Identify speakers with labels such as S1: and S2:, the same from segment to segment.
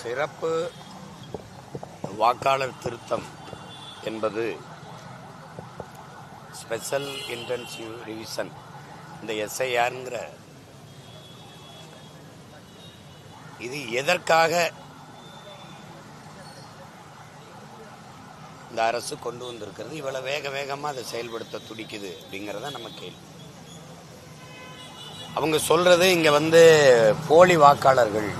S1: சிறப்பு வாக்காளர் திருத்தம் என்பது ஸ்பெஷல் இன்டென்சிவ் ரிவிஷன். இந்த எஸ்ஐஆருங்கிற இது எதற்காக இந்த அரசு கொண்டு வந்திருக்கிறது? இவ்வளவு வேக வேகமாக அதை செயல்படுத்த துடிக்குது அப்படிங்கிறத நம்ம கேள்வி. அவங்க சொல்றது இங்க வந்து போலி வாக்காளர்கள்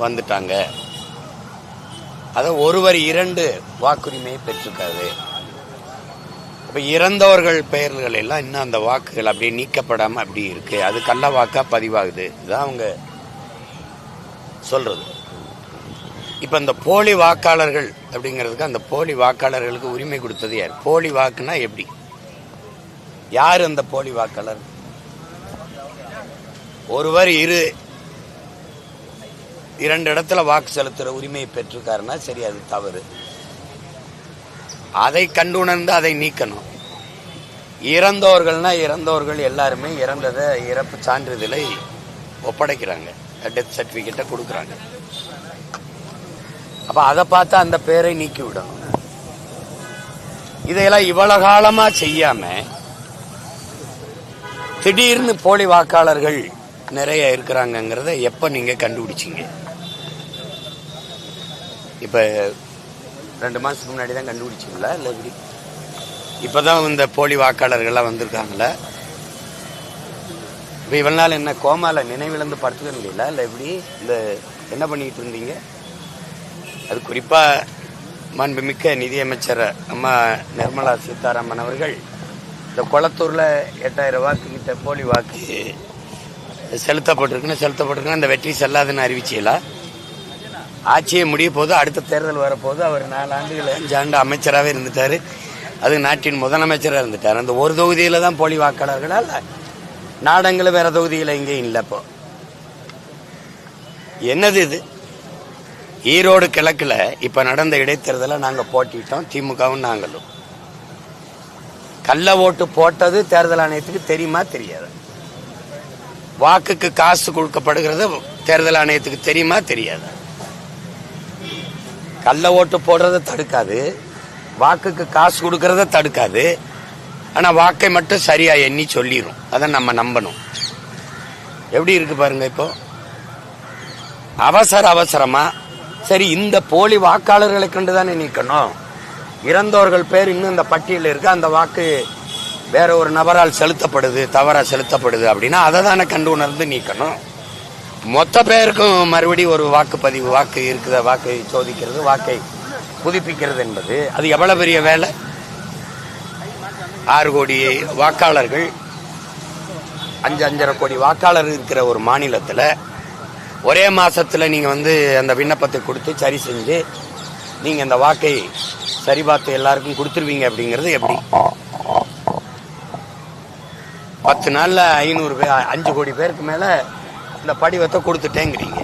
S1: வந்துட்டாங்க. அதை ஒருவர் இரண்டு வாக்குரிமையை பெற்றிருக்காரு. இப்ப இறந்தவர்கள் பெயர்கள் எல்லாம் இன்னும் அந்த வாக்குகள் அப்படியே நீக்கப்படாம அப்படி இருக்கு. அது கள்ள வாக்கா பதிவாகுது. இதுதான் அவங்க சொல்றது. இப்ப இந்த போலி வாக்காளர்கள் அப்படிங்கிறதுக்கு அந்த போலி வாக்காளர்களுக்கு உரிமை கொடுத்தது யார்? போலி வாக்குனா எப்படி? யார் அந்த போலி வாக்காளர்? ஒருவர் இரு இரண்டு இடத்துல வாக்கு செலுத்துற உரிமையை பெற்றிருக்காருன்னா சரி அது தவறு. அதை கண்டுணர்ந்து அதை நீக்கணும். இறந்தவர்கள்னா இறந்தவர்கள் எல்லாருமே இறந்ததை இறப்பு சான்றிதழை ஒப்படைக்கிறாங்க. டெத் சர்டிஃபிகேட்டை கொடுக்குறாங்க. அப்போ அதை பார்த்து அந்த பேரை நீக்கி விடணும் இதையெல்லாம் இவ்வளவு காலமா செய்யாம திடீர்னு போலி வாக்காளர்கள் நிறைய இருக்கிறாங்கங்கிறத எப்ப நீங்க கண்டுபிடிச்சீங்க? இப்போ ரெண்டு மாதத்துக்கு முன்னாடி தான் கண்டுபிடிச்சிங்களா இல்ல எப்படி? இப்பதான் இந்த போலி வாக்காளர்கள்லாம் வந்திருக்காங்கள இப்போ இவ்வளவு நாள் என்ன கோமால நினைவிழந்து படுத்துக்க முடியல இல்லை எப்படி? இந்த என்ன பண்ணிக்கிட்டு இருந்தீங்க? அது குறிப்பாக மாண்புமிக்க நிதியமைச்சர் அம்மா நிர்மலா சீதாராமன் அவர்கள் இந்த குளத்தூரில் எட்டாயிரம் வாக்கு கிட்ட போலி வாக்கு செலுத்தப்பட்டிருக்குன்னு செலுத்தப்பட்டிருக்குன்னு அந்த வெற்றி செல்லாதுன்னு அறிவிச்சீங்களா ஆட்சியை முடிய போது அடுத்த தேர்தல் வரப்போது அவர் நாலு ஆண்டுகள் அஞ்சு ஆண்டு அமைச்சராகவே இருந்துட்டார். அது நாட்டின் முதலமைச்சராக இருந்துட்டார். அந்த ஒரு தொகுதியில் தான் போலி வாக்காளர்களால் நாடங்களும் வேற தொகுதியில் எங்கேயும் இல்லை இப்போ. என்னது இது? ஈரோடு கிழக்கில் இப்போ நடந்த இடைத்தேர்தலை நாங்கள் போட்டிட்டோம் திமுகவும் நாங்களும். கள்ள ஓட்டு போட்டது தேர்தல் ஆணையத்துக்கு தெரியுமா தெரியாது. வாக்குக்கு காசு கொடுக்கப்படுகிறது தேர்தல் ஆணையத்துக்கு தெரியுமா தெரியாது. கள்ள ஓட்டு போடுறத தடுக்காது. வாக்குக்கு காசு கொடுக்கறத தடுக்காது. ஆனா வாக்கை மட்டும் சரியா எண்ணி சொல்லிடும் அதை நம்ம நம்பணும். எப்படி இருக்கு பாருங்க இப்போ? அவசர அவசரமா சரி இந்த போலி வாக்காளர்களை கண்டு தானே நீக்கணும்? இறந்தவர்கள் பேர் இன்னும் இந்த பட்டியலில் இருக்கு. அந்த வாக்கு வேற ஒரு நபரால் செலுத்தப்படுது தவறா செலுத்தப்படுது அப்படின்னா அதை தானே கண்டு உணர்ந்து நீக்கணும்? மொத்த பேருக்கும் மறுபடியும் ஒரு வாக்குப்பதிவு வாக்கு இருக்குத வாக்கை சோதிக்கிறது வாக்கை புதுப்பிக்கிறது என்பது அது எவ்வளவு பெரிய வேலை? ஆறு கோடி வாக்காளர்கள் அஞ்சு அஞ்சரை கோடி வாக்காளர் இருக்கிற ஒரு மாநிலத்தில் ஒரே மாசத்துல நீங்க வந்து அந்த விண்ணப்பத்தை கொடுத்து சரி செஞ்சு நீங்க அந்த வாக்கை சரி பார்த்து எல்லாருக்கும் கொடுத்துருவீங்க அப்படிங்கிறது எப்படி? பத்து நாள்ல ஐநூறு பேர் அஞ்சு கோடி பேருக்கு மேலே இந்த படிவத்தை கொடுத்துட்டேங்கிறீங்க.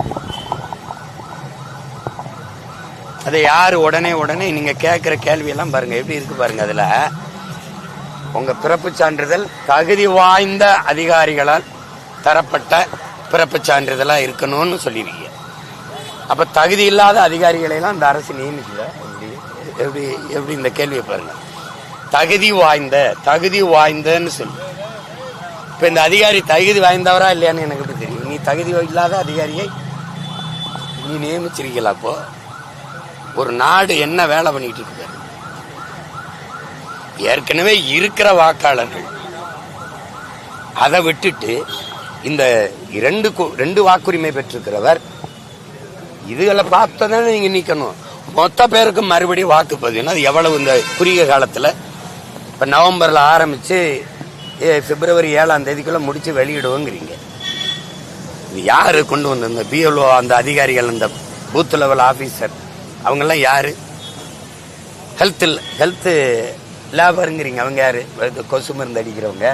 S1: அதை யாரு உடனே உடனே நீங்க கேட்கிற கேள்வி எல்லாம் பாருங்க. எப்படி இருக்கு பாருங்க அதுல. உங்க பிறப்பு சான்றிதழ் தகுதி வாய்ந்த அதிகாரிகளால் தரப்பட்ட பிறப்பு சான்றிதழா இருக்கணும்னு சொல்லியிருக்கீங்க அப்ப தகுதி இல்லாத அதிகாரிகளையெல்லாம் இந்த அரசு நியமிக்கல? எப்படி எப்படி எப்படி இந்த கேள்வியை பாருங்க. தகுதி வாய்ந்த தகுதி வாய்ந்தன்னு சொல்லு. இப்ப இந்த அதிகாரி தகுதி வாய்ந்தவரா இல்லையான்னு எனக்கு எப்படி தெரியும்? நீ தகுதி இல்லாத அதிகாரியை நீ நியமிச்சிருக்கல அப்போ? ஒரு நாடு என்ன வேலை பண்ணிட்டு இருக்கு ஏற்கனவே இருக்கிற வாக்காளர்கள் அதை விட்டுட்டு இந்த இரண்டு ரெண்டு வாக்குரிமை பெற்றிருக்கிறவர் இதுகளை பார்த்ததானே நீங்க நீக்கணும். மொத்த பேருக்கு மறுபடியும் வாக்குப்பதிவுனா அது எவ்வளவு இந்த குறுகிய காலத்துல? இப்ப நவம்பர்ல ஆரம்பிச்சு பிப்ரவரி ஏழாம் தேதிக்குள்ள முடிச்சு வெளியிடுவோங்கிறீங்க. யாரு? கொண்டு வந்த இந்த பிஎல்ஓ அந்த அதிகாரிகள் அந்த பூத் லெவல் ஆஃபீஸர் அவங்கெல்லாம் யாரு? ஹெல்த் ஹெல்த்து லேபருங்கிறீங்க அவங்க யாரு? இந்த கொசு மருந்து அடிக்கிறவங்க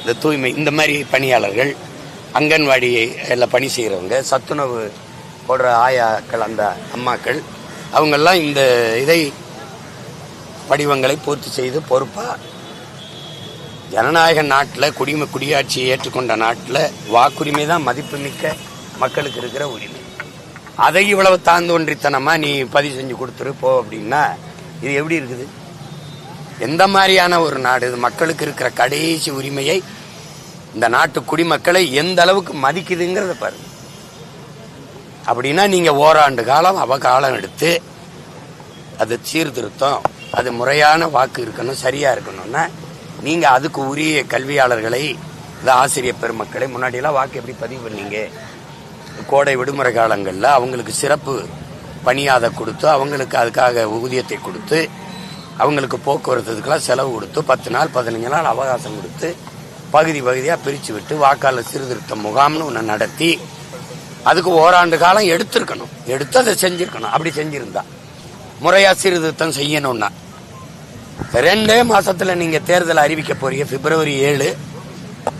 S1: இந்த தூய்மை இந்த மாதிரி பணியாளர்கள் அங்கன்வாடி எல்லாம் பணி செய்கிறவங்க சத்துணவு போடுற ஆயாக்கள் அந்த அம்மாக்கள் அவங்கெல்லாம் இந்த இதை படிவங்களை பூர்த்தி செய்து பொறுப்பாக ஜனநாயக நாட்டில் குடிமை குடியாட்சியை ஏற்றுக்கொண்ட நாட்டில் வாக்குரிமை தான் மதிப்புமிக்க மக்களுக்கு இருக்கிற உரிமை. அதை இவ்வளவு தாந்தோன்றித்தனமா நீ பதிவு செஞ்சு கொடுத்துரு போ அப்படின்னா இது எப்படி இருக்குது? எந்த மாதிரியான ஒரு நாடு இது? மக்களுக்கு இருக்கிற கடைசி உரிமையை இந்த நாட்டு குடிமக்களை எந்த அளவுக்கு மதிக்குதுங்கிறத பாருங்க அப்படின்னா நீங்க ஓராண்டு காலம் அவ காலம் எடுத்து அது சீர்திருத்தம் அது முறையான வாக்கு இருக்கணும் சரியா இருக்கணும்னா நீங்க அதுக்கு உரிய கல்வியாளர்களை இந்த ஆசிரியர் பெருமக்களை முன்னாடியெல்லாம் வாக்கு எப்படி பதிவு பண்ணீங்க? கோடை விடுமுறை காலங்களில் அவங்களுக்கு சிறப்பு பணியாத கொடுத்து அவங்களுக்கு அதுக்காக ஊதியத்தை கொடுத்து அவங்களுக்கு போக்குவரத்துக்கெல்லாம் செலவு கொடுத்து பத்து நாள் பதினஞ்சு நாள் அவகாசம் கொடுத்து பகுதி பகுதியாக பிரித்து விட்டு வாக்காளர் சீர்திருத்த முகாம்னு ஒன்று நடத்தி அதுக்கு ஓராண்டு காலம் எடுத்திருக்கணும். எடுத்து அதை செஞ்சிருக்கணும். அப்படி செஞ்சிருந்தா. முறையாக சீர்திருத்தம் செய்யணும்னா. ரெண்டே மாசத்துல நீங்க தேர்தல் அறிவிக்க போறீங்க பிப்ரவரி ஏழு.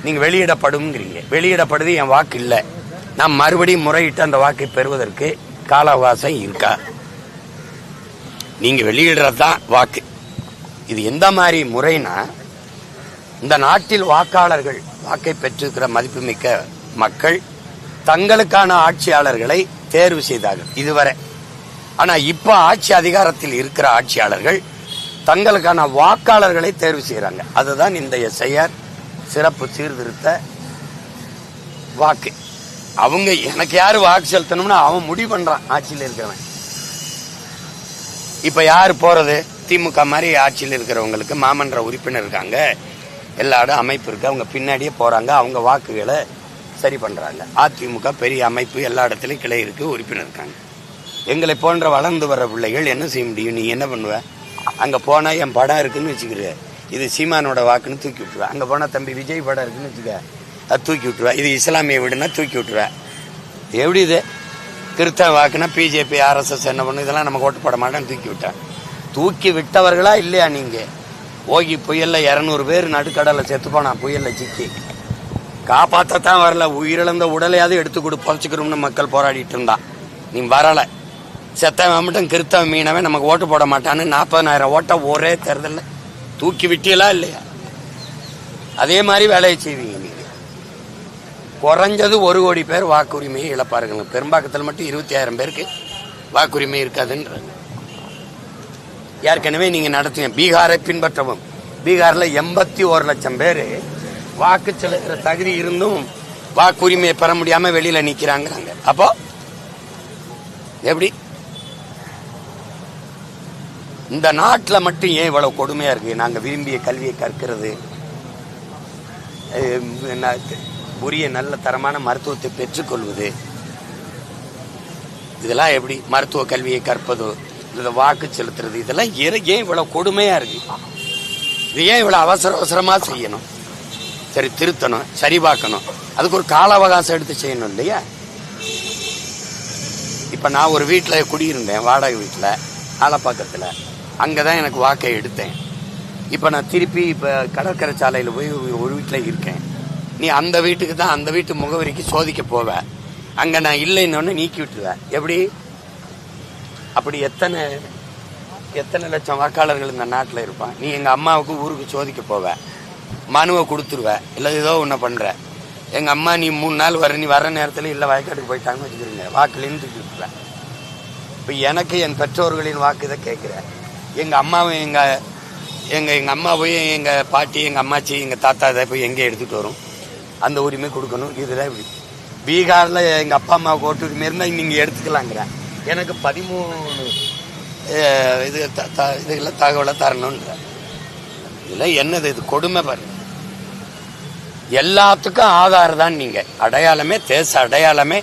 S1: நீங்க வெளியிடப்படுங்கிறீங்க வெளியிடப்படுது என் வாக்கு இல்லை. நான் மறுபடியும் முறையிட்டு அந்த வாக்கை பெறுவதற்கு கால அவகாசம் இருக்கா? நீங்க வெளியிடுறது தான் வாக்கு. இது எந்த மாதிரி முறைனா இந்த நாட்டில் வாக்காளர்கள் வாக்கை பெற்றிருக்கிற மதிப்புமிக்க மக்கள் தங்களுக்கான ஆட்சியாளர்களை தேர்வு செய்தார்கள் இதுவரை. ஆனா இப்ப ஆட்சி அதிகாரத்தில் இருக்கிற ஆட்சியாளர்கள் தங்களுக்கான வாக்காளர்களை தேர்வு செய்யறாங்க அதுதான் இந்த எஸ்ஐஆர் சிறப்பு சீர்திருத்த வாக்கு. அவங்க எனக்கு யாரு வாக்கு செலுத்தணும்னு அவன் முடிவு பண்றான். ஆட்சியில் இருக்கிறவன். இப்ப யாரு போறது? திமுக மாதிரி ஆட்சியில் இருக்கிறவங்களுக்கு மாமன்ற உறுப்பினர் இருக்காங்க. எல்லா இடம் அமைப்பு இருக்கு. அவங்க பின்னாடியே போறாங்க. அவங்க வாக்குகளை சரி பண்றாங்க. அதிமுக பெரிய அமைப்பு எல்லா இடத்துலயும் கிளை இருக்கு. உறுப்பினர் இருக்காங்க. எங்களை போன்ற வளர்ந்து வர பிள்ளைகள் என்ன செய்ய முடியும்? நீ என்ன பண்ணுவ? அங்கே போனால் என் படம் இருக்குன்னு வச்சுக்கிற இது சீமானோட வாக்குன்னு தூக்கி விட்டுருவேன். அங்கே போனால் தம்பி விஜய் படம் இருக்குன்னு வச்சுக்க அது தூக்கி விட்டுருவேன். இது இஸ்லாமிய வீடுனா தூக்கி விட்டுருவேன். எப்படி இது? கிறிஸ்தவ வாக்குனா பிஜேபி ஆர்எஸ்எஸ் என்ன பண்ணும்? இதெல்லாம் நம்ம ஓட்டு போட மாட்டேன்னு தூக்கி விட்டேன். தூக்கி விட்டவர்களா இல்லையா நீங்கள் ஓகி புயலில் இரநூறு பேர் நடுக்கடலை செத்து போனா புயல்ல சிக்கி. காப்பாற்றத்தான் வரல. உயிரிழந்த உடலையாவது எடுத்து கொடு பொழைச்சிக்கிறோம்னு மக்கள் போராடிட்டு இருந்தான். நீ வரலை. செத்தவன் மட்டும் கிறித்தவன் மீனவன் நமக்கு ஓட்டு போட மாட்டான்னு நாற்பதனாயிரம் ஓட்டை ஒரே தேர்தலில். தூக்கி விட்டீங்களா இல்லையா? அதே மாதிரி வேலையை செய்வீங்க நீங்கள் குறைஞ்சது ஒரு கோடி பேர் வாக்குரிமையை இழப்பார்கள். பெரும்பாக்கத்தில் மட்டும் இருபத்தி ஆயிரம் பேருக்கு வாக்குரிமை இருக்காதுன்றாங்க. ஏற்கனவே நீங்கள் நடத்துங்க பீகாரை பின்பற்றவும் பீகாரில் எண்பத்தி ஒரு லட்சம் பேர் வாக்கு செலுத்துகிற தகுதி இருந்தும் வாக்குரிமையை பெற முடியாமல் வெளியில் நிற்கிறாங்கிறாங்க அப்போ எப்படி? இந்த நாட்டில் மட்டும் ஏன் இவ்வளவு கொடுமையா இருக்கு? நாங்க விரும்பிய கல்வியை கற்கிறது உரிய நல்ல தரமான மருத்துவத்தை பெற்றுக்கொள்வது இதெல்லாம் எப்படி மருத்துவ கல்வியை கற்பதோ இல்லை வாக்கு செலுத்துறது இதெல்லாம் ஏன் ஏன் இவ்வளவு கொடுமையா இருக்கு? இது ஏன் இவ்வளவு அவசர அவசரமா செய்யணும்? சரி திருத்தணும் சரி பார்க்கணும். அதுக்கு ஒரு கால அவகாசம் எடுத்து செய்யணும் இல்லையா? இப்போ நான் ஒரு வீட்டில் குடியிருந்தேன் வாடகை வீட்டில் ஆலப்பாக்கத்தில் அங்கே தான் எனக்கு வாக்கை எடுத்தேன். இப்போ நான் திருப்பி இப்போ கடற்கரை சாலையில் போய் ஒரு வீட்டில் இருக்கேன். நீ அந்த வீட்டுக்கு தான் அந்த வீட்டு முகவரிக்கு சோதிக்க போவ. அங்கே நான் இல்லைன்னு நீக்கி விட்டுருவேன் எப்படி? அப்படி எத்தனை எத்தனை லட்சம் வாக்காளர்கள் இந்த நாட்டில் இருப்பான்? நீ எங்கள் அம்மாவுக்கு ஊருக்கு சோதிக்க போவ. மனுவை கொடுத்துருவ. இல்லை ஏதோ ஒன்று பண்ணுற எங்கள் அம்மா நீ மூணு நாள் வர நீ வர நேரத்தில் இல்லை வயக்காட்டுக்கு போயிட்டாங்கன்னு வச்சுக்கிறீங்க வாக்குலேருந்து தூக்கி விட்டுருவேன் இப்போ எனக்கு என் பெற்றோர்களின் வாக்கு இதை கேட்குறேன் எங்கள் அம்மாவும் எங்கள் எங்கள் எங்கள் அம்மா போய் எங்கள் பாட்டி எங்கள் அம்மாச்சி எங்கள் தாத்தா இதை போய் எங்கே எடுத்துகிட்டு வரும். அந்த உரிமை கொடுக்கணும். இதில் இப்படி. பீகாரில் எங்கள் அப்பா அம்மாவுக்கு ஓட்டு உரிமை இருந்தால் நீங்கள் எடுத்துக்கலாங்கிறேன் எனக்கு பதிமூணு இது த- த- இதுல தகவலை தரணுன்ற இதெல்லாம் என்னது இது? கொடுமை பாருங்க எல்லாத்துக்கும் ஆதார் தான் நீங்கள் அடையாளமே தேச அடையாளமே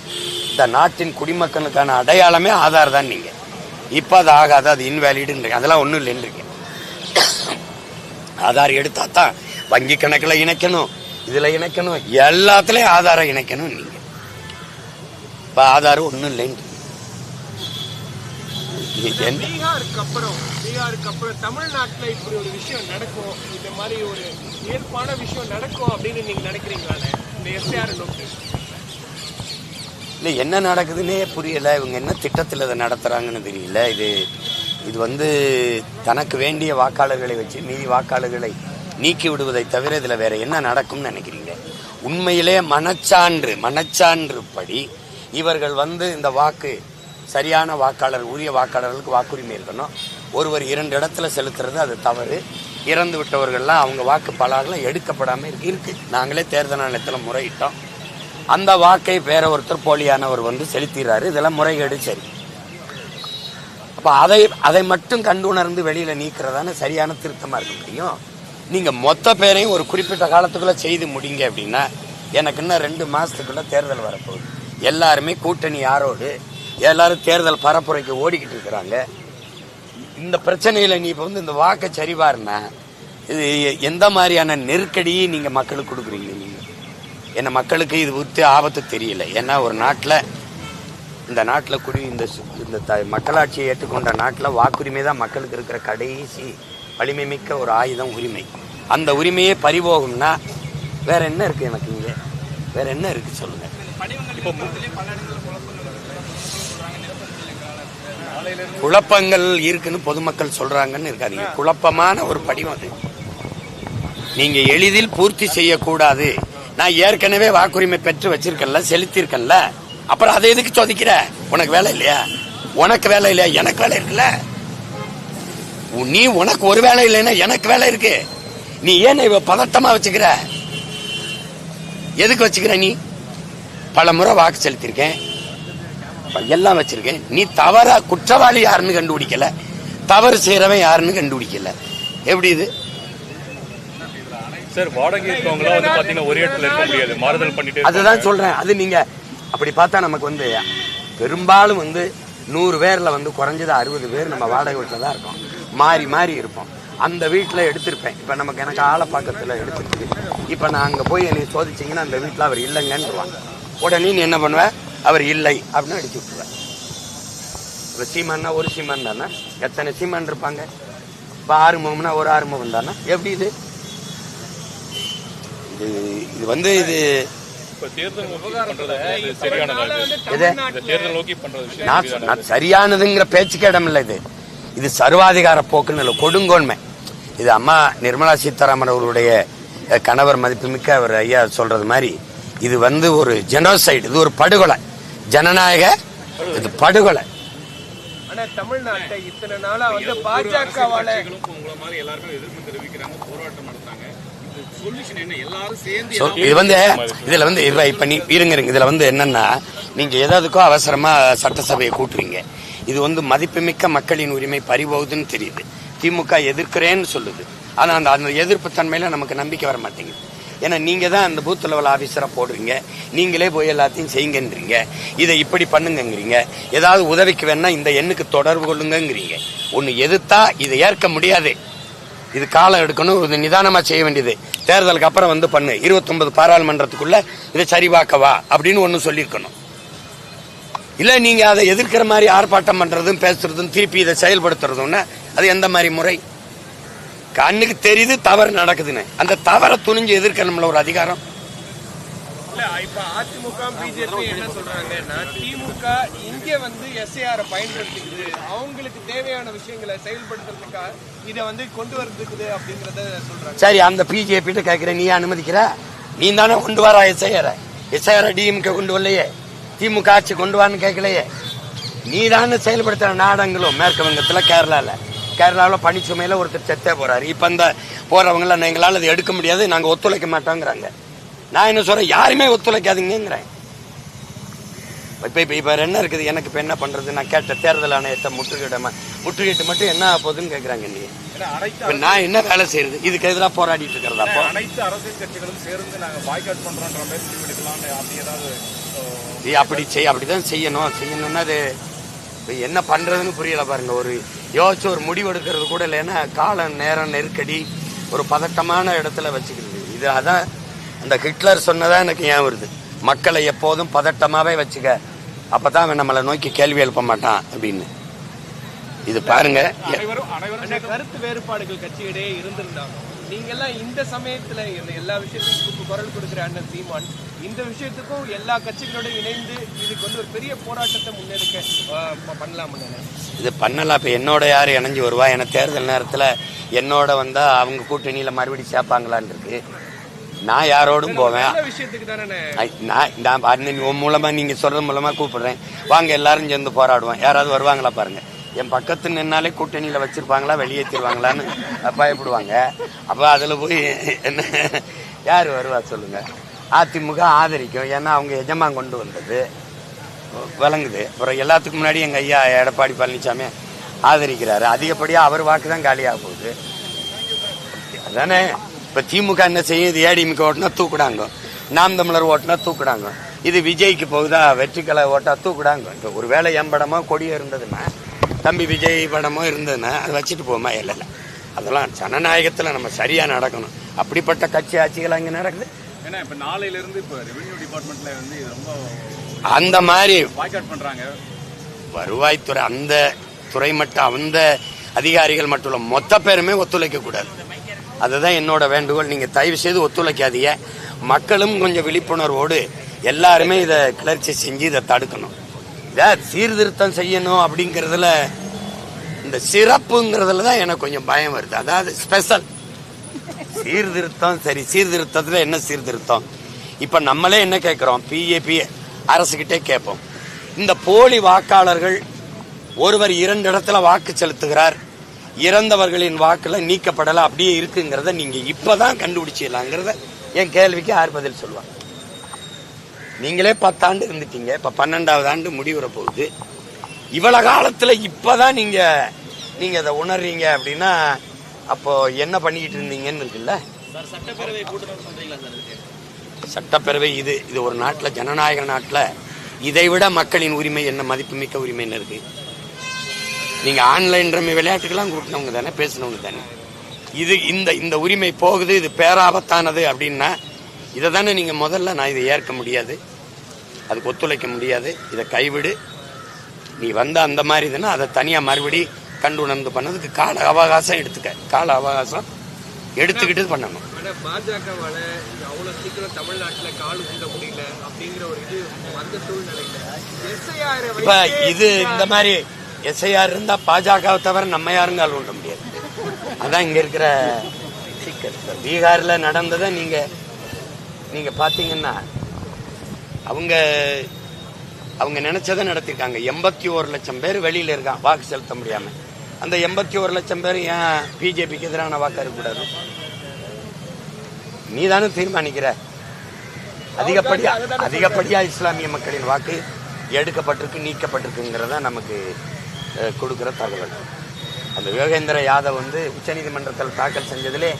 S1: இந்த நாட்டின் குடிமக்களுக்கான அடையாளமே ஆதார் தான் நீங்கள் இப்போ அது ஆகாது அது இன்வேலிடுன்றீங்க அதெல்லாம் ஒன்றும் இல்லைன்றீங்க ஆதார் எடுத்தா தான் வங்கி கணக்கில் இணைக்கணும் இதில் இணைக்கணும் எல்லாத்துலேயும் ஆதாரம் இணைக்கணும் நீங்க இப்ப ஆதார் ஒன்றும் இல்லைன்றீங்க இது என்ன
S2: பீகாருக்கு அப்புறம் பீகாருக்கு அப்புறம் தமிழ்நாட்டுல இப்படி ஒரு விஷயம் நடக்கும் இந்த மாதிரி ஒரு ஏற்பான விஷயம் நடக்கும் அப்படின்னு நீங்க நினைக்கிறீங்களாண்ணே? இந்த எஸ்ஆர் நோட்டு.
S1: இல்லை என்ன நடக்குதுன்னே புரியல. இவங்க என்ன திட்டத்தில் இதை நடத்துறாங்கன்னு தெரியல. இது இது வந்து தனக்கு வேண்டிய வாக்காளர்களை வச்சு மீதி வாக்காளர்களை நீக்கி விடுவதை தவிர இதில் வேற என்ன நடக்கும்னு நினைக்கிறீங்க? உண்மையிலே மனச்சான்று மனச்சான்று படி இவர்கள் வந்து இந்த வாக்கு சரியான வாக்காளர் உரிய வாக்காளர்களுக்கு வாக்குரிமை இருக்கணும். ஒருவர் இரண்டு இடத்துல செலுத்துறது அது தவறு. இறந்து விட்டவர்கள்லாம் அவங்க வாக்கு பலாகலாம் எடுக்கப்படாமல் இருக்கு இருக்கு. நாங்களே தேர்தல் ஆணையத்தில் முறையிட்டோம். அந்த வாக்கை வேற ஒருத்தர் போலியானவர் வந்து செலுத்திடுறாரு இதெல்லாம் முறைகேடு சரி. அப்போ அதை அதை மட்டும் கண்டு உணர்ந்து வெளியில நீக்கிறதான சரியான திருத்தமாக இருக்க முடியும்? நீங்கள் மொத்த பேரையும் ஒரு குறிப்பிட்ட காலத்துக்குள்ள செய்து முடிங்க அப்படின்னா எனக்கு இன்னும் ரெண்டு மாதத்துக்குள்ளே தேர்தல் வரப்போகுது. எல்லாருமே கூட்டணி யாரோடு? எல்லாரும் தேர்தல் பரப்புரைக்கு ஓடிக்கிட்டு இருக்கிறாங்க. இந்த பிரச்சனையில் நீ இப்போ வந்து இந்த வாக்கை சரிபாருன்னா இது எந்த மாதிரியான நெருக்கடியை நீங்கள் மக்களுக்கு கொடுக்குறீங்க நீங்கள் என்ன மக்களுக்கு இது குறித்து ஆபத்து தெரியல. ஏன்னா ஒரு நாட்டில் இந்த நாட்டில் குடி இந்த இந்த த மக்களாட்சியை ஏற்றுக்கொண்ட நாட்டில் வாக்குரிமை தான் மக்களுக்கு இருக்கிற கடைசி வலிமை மிக்க ஒரு ஆயுதம் உரிமை. அந்த உரிமையே பறிபோகும்னா வேற என்ன இருக்கு எனக்கு இங்கே? வேற என்ன இருக்கு சொல்லுங்க. குழப்பங்கள் இருக்குன்னு பொதுமக்கள் சொல்றாங்கன்னு இருக்காதீங்க. குழப்பமான ஒரு படிவம் அது. நீங்க எளிதில் பூர்த்தி செய்யக்கூடாது. நான் ஏற்கனவே வாக்குரிமை பெற்று வச்சிருக்கேன்ல செலுத்தியிருக்கேன்ல. அப்புறம் அதை எதுக்கு சோதிக்கிற? உனக்கு வேலை இல்லையா? உனக்கு வேலை இல்லையா? எனக்கு வேலை இருக்குல்ல. உ- நீ உனக்கு ஒரு வேலை இல்லைன்னா எனக்கு வேலை இருக்கு. நீ ஏன் இவ பதட்டமா வச்சுக்கிற? எதுக்கு வச்சுக்கிற நீ? பல முறை வாக்கு செலுத்திருக்கேன் எல்லாம் வச்சிருக்கேன். நீ தவறா குற்றவாளி யாருன்னு கண்டுபிடிக்கல. தவறு செய்யறவன் யாருன்னு கண்டுபிடிக்கல. எப்படி இது?
S3: சார் வாடகை இருக்கவங்களாம் வந்து பாத்தீங்கன்னா ஒரே இடத்துல இருக்க முடியாது. மாறுதல் பண்ணிட்டு
S1: அதுதான் சொல்றேன். அது நீங்க அப்படி பார்த்தா நமக்கு வந்து பெரும்பாலும் வந்து நூறு பேர்ல வந்து குறைஞ்சது அறுபது பேர் நம்ம வாடகை வீட்டில் தான் இருக்கோம். மாறி மாறி இருப்போம். அந்த வீட்டில் எடுத்திருப்பேன். இப்போ நமக்கு எனக்கு ஆலப்பாக்கத்தில் எடுத்துருக்கு. இப்போ நான் அங்கே போய் என்னை சோதிச்சிங்கன்னா அந்த வீட்டில் அவர் இல்லைங்கன்றுவாங்க. உடனே நீ என்ன பண்ணுவ? அவர் இல்லை அப்படின்னு அடிச்சு விட்டுருவேன். இப்போ சீமான்னா ஒரு சீமான் தானே? எத்தனை சீமான் இருப்பாங்க? இப்போ ஆறுமுகம்னா ஒரு ஆறுமுகம் தானே? எப்படி இது? இது இது வந்து இது சரியானதுங்கிற பேச்சுக்கு இடம் இல்லை இது. இது சர்வாதிகார போக்குன்னு இல்லை கொடுங்கோன்மை. இது அம்மா நிர்மலா சீதாராமன் அவர்களுடைய கணவர் மதிப்புமிக்க அவர் ஐயா சொல்றது மாதிரி இது வந்து ஒரு ஜெனோசைடு இது ஒரு படுகொலை. ஜனநாயக இது படுகொலை.
S2: தமிழ்நாட்டை இத்தனை நாளா வந்து பாஜகவால
S3: உங்களை மாதிரி எல்லாருமே எதிர்ப்பு தெரிவிக்கிறாங்க போராட்டம் நடத்துறாங்க. இது
S1: வந்து இதுல வந்து இப்ப- நீ இருங்க இருங்க. இதுல வந்து என்னன்னா நீங்க எதாவதுக்கோ அவசரமா சட்டசபையை கூட்டுறீங்க. இது வந்து மதிப்புமிக்க மக்களின் உரிமை பறிபோகுதுன்னு தெரியுது. திமுக எதிர்க்கிறேன்னு சொல்லுது. ஆனா அந்த அந்த எதிர்ப்பு தன்மையில நமக்கு நம்பிக்கை வர மாட்டேங்குது. ஏன்னா நீங்க தான் அந்த பூத் லெவல் ஆபீசரா போடுறீங்க. நீங்களே போய் எல்லாத்தையும் செய்யுங்கன்றீங்க. இதை இப்படி பண்ணுங்கங்கிறீங்க. ஏதாவது உதவிக்கு வேணா இந்த எண்ணுக்கு தொடர்பு கொள்ளுங்கங்கிறீங்க. ஒன்னு எதிர்த்தா இதை ஏற்க முடியாது. இது காலம் எடுக்கணும் இது நிதானமா செய்ய வேண்டியது. தேர்தலுக்கு அப்புறம் வந்து பண்ணு. 29 பாராளுமன்றத்துக்குள்ள இதை சரிபார்க்கவா அப்படின்னு ஒன்று சொல்லியிருக்கணும். இல்லை நீங்க அதை எதிர்க்கிற மாதிரி ஆர்ப்பாட்டம் பண்றதும் பேசுறதும் திருப்பி இதை செயல்படுத்துறதும்னா அது எந்த மாதிரி முறை? கண்ணுக்கு தெரியுது தவறு நடக்குதுன்னு. அந்த தவறை துணிஞ்சு எதிர்க்கணும்ல ஒரு அதிகாரம்.
S2: இப்ப அதிமுக பிஜேபி என்ன சொல்றாங்கன்னா திமுக இங்க வந்து எஸ்ஏஆர் பயன்படுத்திக்குது. அவங்களுக்கு தேவையான விஷயங்களை செயல்படுத்துறதுக்காக இதை வந்து கொண்டு வரதுக்குது அப்படிங்கறத சொல்றாங்க.
S1: சரி அந்த பிஜேபி கேட்குறேன். நீ அனுமதிக்கிற? நீ தானே கொண்டு வர எஸ்ஐஆர். எஸ்ஐஆர் டிஎம்கே கொண்டு வரலையே. திமுக ஆட்சி கொண்டு வான்னு கேட்கலையே. நீ தானே செயல்படுத்துற நாடங்களும் மேற்கு வங்கத்தில் கேரளாவில் கேரளாவில் பனிச்சுமையில ஒருத்தர் செத்தே போறாரு. இப்போ இந்த போறவங்கள எங்களால் அதை எடுக்க முடியாது நாங்கள் ஒத்துழைக்க மாட்டோங்கிறாங்க. நான் என்ன சொல்றேன்? யாருமே ஒத்துழைக்காதீங்கிறேன் இப்போ இப்போ இப்போ என்ன இருக்குது? எனக்கு இப்போ என்ன பண்ணுறது நான் கேட்ட தேர்தல் ஆணையத்தை முற்றுகையிட முற்றுகையிட்டு மட்டும் என்ன போகுதுன்னு கேக்குறாங்க நீ நான் என்ன வேலை செய்யறது? இதுக்கு எதிராக போராடிட்டு இருக்கிறதா
S3: அனைத்து அரசியல் கட்சிகளும் சேர்ந்து நாங்க பாய்காட் பண்றோன்ற மாதிரி முடிவெடுக்கலாம்னு அப்படி ஏதாவது
S1: இது அப்படி செய் அப்படிதான் செய்யணும். செய்யணும்னா அது என்ன பண்றதுன்னு புரியல பாருங்க. ஒரு யோசிச்சு ஒரு முடிவு எடுக்கிறது கூட இல்லைன்னா காலம் நேரம் நெருக்கடி ஒரு பதட்டமான இடத்துல வச்சுக்கிறது. இது அதான் அந்த ஹிட்லர் சொன்னதா எனக்கு ஏன் வருது? மக்களை எப்போதும் பதட்டமாவே வச்சுக்க. அப்பதான் அவன் நம்மளை நோக்கி கேள்வி எழுப்ப மாட்டான் அப்படின்னு. இது பாருங்க.
S2: கருத்து வேறுபாடுகள் கட்சியிடையே இருந்திருந்தாங்க நீங்க எல்லாம் இந்த சமயத்துல எல்லா விஷயத்துக்கும் குரல் கொடுக்கிற அண்ணன் சீமான் இந்த விஷயத்துக்கும் எல்லா கட்சிகளோட இணைந்து இதுக்கு வந்து ஒரு பெரிய போராட்டத்தை முன்னெடுக்க அஹ், ப- பண்ணலாம்னு நினைக்கிறேன்.
S1: இது பண்ணலாம். இப்போ என்னோட யார் இணைஞ்சு வருவா? ஏன்னா தேர்தல் நேரத்தில் என்னோட வந்தால் அவங்க கூட்டணியில் மறுபடியும் சேர்ப்பாங்களான்னு இருக்கு. நான் யாரோடும் போவேன். நான் நான் உன் மூலமா நீங்க சொல்றது மூலமா கூப்பிடுறேன். வாங்க எல்லாரும் சேர்ந்து போராடுவோம். யாராவது வருவாங்களா பாருங்க. என் பக்கத்து நின்னாலே கூட்டணியில் வச்சுருப்பாங்களா வெளியேற்றிடுவாங்களான்னு பயப்படுவாங்க அப்போ அதில் போய் என்ன யார் வருவா சொல்லுங்கள் அதிமுக ஆதரிக்கும் ஏன்னா அவங்க எஜமான் கொண்டு வந்தது. விளங்குது அப்புறம் எல்லாத்துக்கும் முன்னாடி எங்கள் ஐயா எடப்பாடி பழனிசாமி ஆதரிக்கிறாரு. அதிகப்படியாக அவர் வாக்கு தான் காலியாக போகுது. அதானே? இப்போ திமுக என்ன செய்யும் இது ஏடிமுக ஓட்டுனா தூக்குடாங்க. நாம் தமிழர் ஓட்டுனா தூக்குடாங்க. இது விஜய்க்கு போகுதா? வெற்றிக்கலை ஓட்டா தூக்குடாங்க. இப்ப ஒருவேளை என் படமோ கொடியே இருந்ததுன்னா தம்பி விஜய் படமோ இருந்ததுன்னா அதை வச்சுட்டு போமா இல்லை அதெல்லாம் ஜனநாயகத்துல நம்ம சரியா நடக்கணும். அப்படிப்பட்ட கட்சி ஆட்சிகள் அங்க நடக்குது.
S3: ஏன்னா இப்ப நாளையில இருந்து இப்ப ரெவென்யூ டிபார்ட்மெண்ட்ல வந்து ரொம்ப
S1: அந்த மாதிரி
S3: பாய்காட் பண்றாங்க.
S1: வருவாய்த்துறை அந்த துறை மட்டும் அந்த அதிகாரிகள் மட்டும் இல்ல மொத்த பேருமே ஒத்துழைக்க கூடாது. அதுதான் என்னோட வேண்டுகோள். நீங்க தயவு செய்து ஒத்துழைக்காதீங்க. மக்களும் கொஞ்சம் விழிப்புணர்வோடு எல்லாருமே இதை கிளர்ச்சி செஞ்சு இதை தடுக்கணும். இதை சீர்திருத்தம் செய்யணும் அப்படிங்கிறதுல இந்த சிறப்புங்கிறதுல தான் எனக்கு கொஞ்சம் பயம் வருது. அதாவது ஸ்பெஷல் சீர்திருத்தம் சரி சீர்திருத்தத்தில் என்ன சீர்திருத்தம்? இப்போ நம்மளே என்ன கேட்குறோம்? பிஏபி அரசுக்கிட்டே கேட்போம். இந்த போலி வாக்காளர்கள் ஒருவர் இரண்டு இடத்துல வாக்கு செலுத்துகிறார். இறந்தவர்களின் வாக்குல நீக்கப்படல அப்படியே இருக்குங்கிறத நீங்கள் இப்போ தான் கண்டுபிடிச்சிடலாங்கிறத என் கேள்விக்கு யார் பதில் சொல்லுவாங்க. நீங்களே பத்தாண்டு இருந்துட்டீங்க. இப்ப பன்னெண்டாவது ஆண்டு முடிவுற போகுது. இவ்வளவு காலத்துல இப்பதான் நீங்க நீங்க அதை உணர்றீங்க அப்படின்னா அப்போ என்ன பண்ணிக்கிட்டு இருந்தீங்கன்னு இருக்குல்ல?
S3: சட்டப்பேரவை
S1: இது இது ஒரு நாட்டுல ஜனநாயக நாட்டுல இதை விட மக்களின் உரிமை என்ன மதிப்புமிக்க உரிமைன்னு இருக்கு? நீங்க ஆன்லைன் ரம்மி விளையாட்டுக்கெல்லாம் கூட்டினவங்க தானே பேசினவங்க தானே. இது இந்த இந்த உரிமை போகுது இது பேராபத்தானது அப்படின்னா இதை தானே நீங்க முதல்ல நான் இதை ஏற்க முடியாது அதுக்கு ஒத்துழைக்க முடியாது இதை கைவிடு. நீ வந்த அந்த மாதிரி இதுன்னா அதை தனியா மறுபடி கண்டு உணர்ந்து பண்ணதுக்கு கால அவகாசம் எடுத்துக்க. கால அவகாசம் எடுத்துக்கிட்டு பண்ணணும்.
S2: பாஜகவால இது அவ்வளவு சீக்கிரம் தமிழ்நாட்டுல கால் ஊன்ற முடியல அப்படிங்கிற ஒரு இது வந்த சூழ்நிலையில எஸ்ஐஆர்
S1: இப்ப இது இந்த மாதிரி எஸ்ஐஆர் இருந்தா பாஜகவை தவிர நம்ம யாரும் கால் ஊன்ற முடியாது? அதான் இங்க இருக்கிற சிக்கல். பீகார்ல நடந்ததை நீங்க நீங்க பாத்தீங்கன்னா அவங்க அவங்க நினைச்சதை நடத்திருக்காங்க. எண்பத்தி ஒரு லட்சம் பேர் வெளியில இருக்கான் வாக்கு செலுத்த முடியாம. அந்த எண்பத்தி ஒரு லட்சம் பேர் ஏன் பிஜேபிக்கு எதிரான வாக்கு இருக்கக்கூடாது? நீ தானே தீர்மானிக்கிற? அதிகப்படியா அதிகப்படியா இஸ்லாமிய மக்களின் வாக்கு எடுக்கப்பட்டிருக்கு நீக்கப்பட்டிருக்குங்கிறத நமக்கு கொடுக்குற கொடுக்கிற தகவல். அந்த யோகேந்திர யாதவ் வந்து உச்சநீதிமன்றத்தில் தாக்கல் செஞ்சதிலே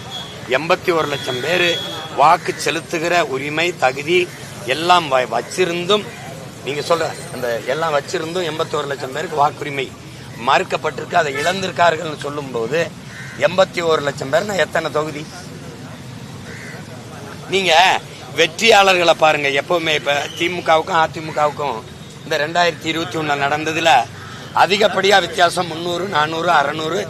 S1: எண்பத்தி ஒரு லட்சம் பேர் வாக்கு செலுத்துகிற உரிமை தகுதி எல்லாம் வ- வச்சிருந்தும் நீங்க சொல்ற அந்த எல்லாம் வச்சிருந்தும் எண்பத்தி ஒரு லட்சம் பேருக்கு வாக்குரிமை மறுக்கப்பட்டிருக்கு அதை இழந்திருக்கார்கள்னு சொல்லும்போது எண்பத்தி ஒரு லட்சம் பேர்னா எத்தனை தொகுதி? நீங்க வெற்றியாளர்களை பாருங்க எப்பவுமே இப்ப திமுகவுக்கும் அதிமுகவுக்கும் இந்த ரெண்டாயிரத்தி இருபத்தி ஒண்ணு நடந்ததுல அதிகப்படியா வித்தியாசம் முந்நூறு நானூறு அறநூறு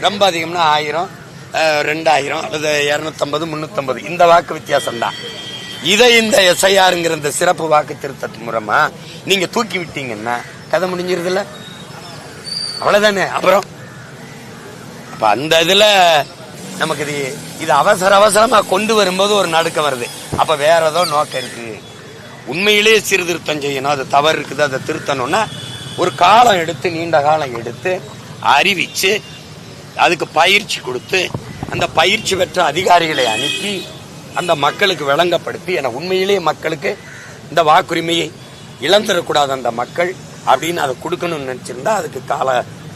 S1: ரொம்ப அதிகம்னா ஆயிரம். ரெண்டாயிரம் அல்லது இரநூத்தம்பது முன்னூத்தம்பது. இந்த வாக்கு வித்தியாசம் தான் இதை இந்த எஸ்ஐஆருங்கிற இந்த சிறப்பு வாக்கு திருத்தத்து மூலமா நீங்க தூக்கி விட்டீங்கன்னா கதை முடிஞ்சிருதுல்ல? அவ்வளவுதானே? அப்புறம்? அப்ப அந்த இதுல நமக்கு இது இது அவசர அவசரமா கொண்டு வரும்போது ஒரு நடுக்கம் வருது. அப்ப வேற ஏதோ நோக்கம் இருக்கு. உண்மையிலேயே சீர்திருத்தம் செய்யணும். அது தவறு இருக்குது. அதை திருத்தணும்னா ஒரு காலம் எடுத்து நீண்ட காலம் எடுத்து அறிவிச்சு அதுக்கு பயிற்சி கொடுத்து அந்த பயிற்சி பெற்ற அதிகாரிகளை அனுப்பி அந்த மக்களுக்கு விளங்கப்படுத்தி என உண்மையிலேயே மக்களுக்கு இந்த வாக்குரிமையை இழந்துடக்கூடாது அந்த மக்கள் அப்படின்னு அதை கொடுக்கணும்னு நினச்சிருந்தா அதுக்கு கால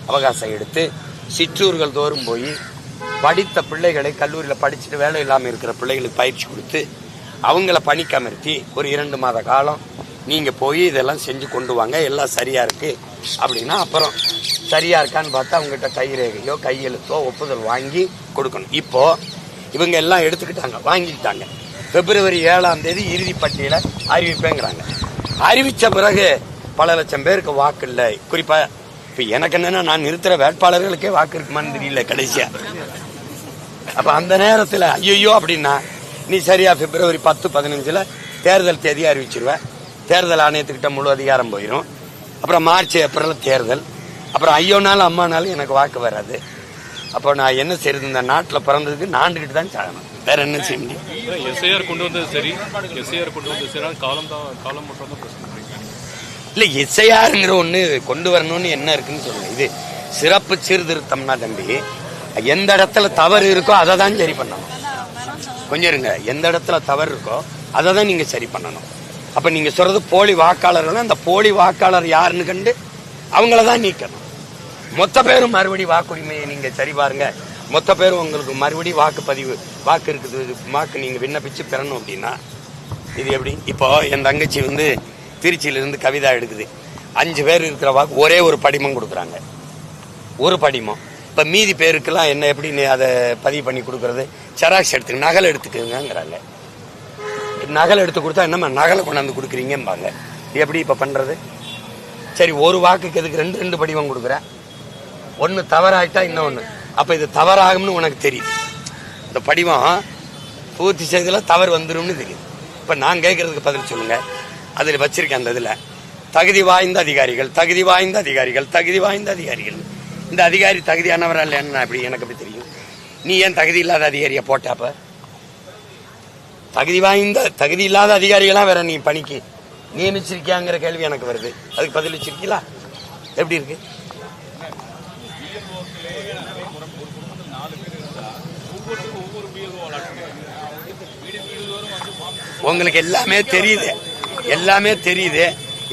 S1: அவகாசம் எடுத்து சிற்றூர்கள் தோறும் போய் படித்த பிள்ளைகளை கல்லூரியில் படிச்சுட்டு வேலை இல்லாமல் இருக்கிற பிள்ளைகளுக்கு பயிற்சி கொடுத்து அவங்கள பணிக்கமர்த்தி ஒரு இரண்டு மாத காலம் நீங்கள் போய் இதெல்லாம் செஞ்சு கொண்டு வாங்க எல்லாம் சரியாக இருக்குது அப்படின்னா அப்புறம் சரியா இருக்கான்னு பார்த்தா அவங்ககிட்ட கைரேகையோ கையெழுத்தோ ஒப்புதல் வாங்கி கொடுக்கணும். இப்போ இவங்க எல்லாம் எடுத்துக்கிட்டாங்க வாங்கிக்கிட்டாங்க. பிப்ரவரி ஏழாம் தேதி இறுதி பட்டியலை அறிவிப்பேங்கிறாங்க. அறிவிச்ச பிறகு பல லட்சம் பேருக்கு வாக்கு இல்லை. குறிப்பா இப்ப எனக்கு என்னன்னா நான் நிறுத்துற வேட்பாளர்களுக்கே வாக்கு இருக்குமான்னு தெரியல கடைசியா. அப்ப அந்த நேரத்துல ஐயோ அப்படின்னா நீ சரியா பிப்ரவரி பத்து பதினஞ்சுல தேர்தல் தேதி அறிவிச்சிருவ. தேர்தல் ஆணையத்துக்கிட்ட முழு அதிகாரம் போயிடும் அப்புறம் மார்ச் ஏப்ரல் தேர்தல். அப்புறம் ஐயோனாலும் அம்மானாலும் எனக்கு வாக்கு வராது. அப்போ நான் என்ன செய்யறது இந்த நாட்டில் பிறந்ததுக்கு நாண்டுகிட்டு தான் சாகணும். வேற என்ன செய்ய முடியும்?
S4: எஸ்ஐஆர் கொண்டு வந்தது சரி. எஸ்ஐஆர் கொண்டு வந்தது சரி. காலம் தான் காலம் மட்டும் தான் பிரச்சனை
S1: இல்ல எஸ்ஐஆருங்கிற ஒண்ணு கொண்டு வரணும்னு என்ன இருக்குன்னு சொல்லுங்க. இது சிறப்பு சீர்திருத்தம்னா தம்பி எந்த இடத்துல தவறு இருக்கோ அதை தான் சரி பண்ணணும். கொஞ்சம் இருங்க. எந்த இடத்துல தவறு இருக்கோ அதை தான் நீங்க சரி பண்ணணும். அப்ப நீங்க சொல்றது போலி வாக்காளர்கள் அந்த போலி வாக்காளர் யாருன்னு கண்டு அவங்கள தான் நீக்கணும். மொத்த பேரும் மறுபடி வாக்குரிமையை நீங்க சரி பாருங்க. மொத்த பேரும் உங்களுக்கு மறுபடி வாக்குப்பதிவு வாக்கு இருக்குது வாக்கு நீங்க விண்ணப்பிச்சு பெறணும் அப்படின்னா இது எப்படி? இப்போ என் தங்கச்சி வந்து திருச்சியில இருந்து கவிதா எடுக்குது. அஞ்சு பேர் இருக்கிற வாக்கு ஒரே ஒரு படிமம் கொடுக்குறாங்க. ஒரு படிமம். இப்போ மீதி பேருக்கெல்லாம் என்ன எப்படி அதை பதிவு பண்ணி கொடுக்கறது? செராக்ஸ் எடுத்துக்க நகல் எடுத்துக்கங்கிறாங்க நகல் எடுத்து கொடுத்தா என்னம்மா நகலை கொண்டாந்து கொடுக்குறீங்கம்பாங்க. எப்படி இப்போ பண்ணுறது சரி ஒரு வாக்குக்கு எதுக்கு ரெண்டு ரெண்டு படிவம் கொடுக்குறேன். ஒன்று தவறாகிட்டா இன்னொன்று அப்போ இது தவறாகும்னு உனக்கு தெரியுது இந்த படிவம் பூர்த்தி செய்ததில் தவறு வந்துரும்னு தெரியுது இப்போ நான் கேட்குறதுக்கு பதில் சொல்லுங்கள் அதில் வச்சுருக்கேன் அந்த இதில். தகுதி வாய்ந்த அதிகாரிகள் தகுதி வாய்ந்த அதிகாரிகள் தகுதி வாய்ந்த அதிகாரிகள். இந்த அதிகாரி தகுதியானவரா இல்லைன்னு அப்படி எனக்கு அப்படி தெரியும்? நீ ஏன் தகுதி இல்லாத அதிகாரியை போட்டாப்ப தகுதி வாய்ந்த தகுதி இல்லாத அதிகாரிகளாம் வேற நீ பணிக்கு நியமிச்சிருக்கியாங்கிற கேள்வி எனக்கு வருது. அதுக்கு பதில் வச்சிருக்கீங்களா? எப்படி இருக்கு? உங்களுக்கு எல்லாமே தெரியுது. எல்லாமே தெரியுது.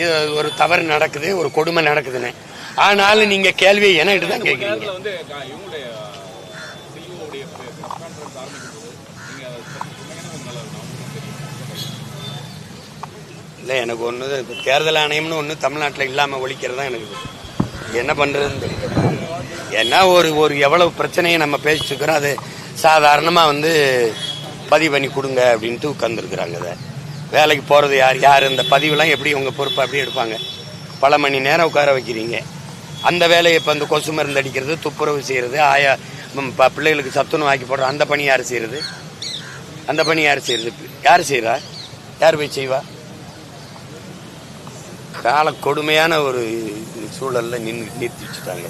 S1: இது ஒரு தவறு நடக்குது ஒரு கொடுமை நடக்குதுன்னு. ஆனாலும் நீங்க கேள்வியை என்கிட்ட தான் கேட்குறீங்க
S3: கான்ஃபரன்ஸ் ஆரம்பிக்கும்போது அதை சொன்னீங்கன்னா கொஞ்சம் நல்லா இருக்கும்.
S1: இல்லை எனக்கு ஒன்று தேர்தல் ஆணையம்னு ஒன்று தமிழ்நாட்டில் இல்லாமல் ஒழிக்கிறது தான் எனக்கு என்ன பண்ணுறதுன்னு தெரியல. ஏன்னா ஒரு ஒரு எவ்வளவு பிரச்சனையை நம்ம பேசிட்டு இருக்கிறோம் அது சாதாரணமாக வந்து பதிவு பண்ணி கொடுங்க அப்படின்ட்டு உட்காந்துருக்குறாங்க அதை. வேலைக்கு போகிறது யார் யார் இந்த பதிவுலாம் எப்படி உங்கள் பொறுப்பை அப்படி எடுப்பாங்க? பல மணி நேரம் உட்கார வைக்கிறீங்க. அந்த வேலையை இப்போ இந்த கொசு மருந்து அடிக்கிறது துப்புரவு செய்கிறது ஆயா பிள்ளைகளுக்கு சத்துணவு ஆக்கி போடுறோம் அந்த பணி யார் செய்கிறது அந்த பணி யார் செய்கிறது யார் செய்கிறா யார் போய் செய்வா? கால கொடுமையான ஒரு சூழலில் நின்று நிறுத்தி வச்சுட்டாங்க